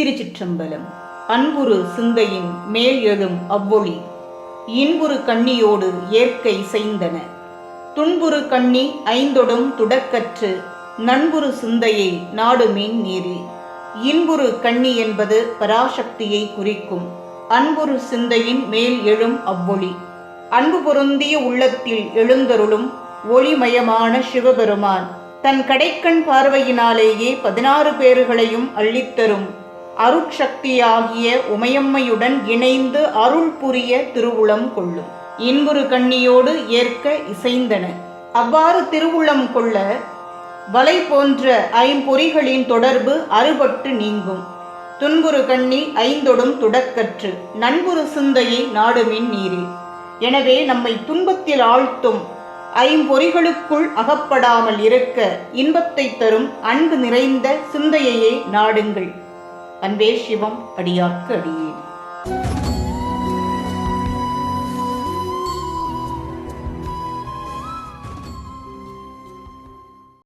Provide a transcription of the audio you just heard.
திருச்சிற்றம்பலம். அன்புரு சிந்தையின் மேல் எழும் அவ்வொளி. இன்புறு கண்ணியோடு ஏற்கை செய்தன துன்புறு கண்ணி ஐந்தொடும் துடக்கற்று நண்புறு சிந்தையை நாடுமீன் நீரி இன்புறு கண்ணி என்பது பராசக்தியை குறிக்கும். அன்புரு சிந்தையின் மேல் எழும் அவ்வொளி. அன்பு பொருந்திய உள்ளத்தில் எழுந்தருளும் ஒளிமயமான சிவபெருமான் தன் கடைக்கண் பார்வையினாலேயே பதினாறு பேர்களையும் அள்ளித்தரும் அருட்சக்தியாகிய உமையம்மையுடன் இணைந்து அருள் புரிய திருவுளம் கொள்ளும் இன்புறு கண்ணியோடு ஏற்க இசைந்தன. அவ்வாறு திருவுளம் கொள்ள வலை போன்ற ஐம்பொறிகளின் தொடர்பு அறுபட்டு நீங்கும். துன்புறு கண்ணி ஐந்தொடும் துடக்கற்று. நண்புறு சிந்தையை நாடுமின் நீரே. எனவே நம்மை துன்பத்தில் ஆழ்த்தும் ஐம்பொறிகளுக்குள் அகப்படாமல் இருக்க இன்பத்தை தரும் அன்பு நிறைந்த சிந்தையையே நாடுங்கள். அன்பே சிவம் அடியார்க்கு அடியேன்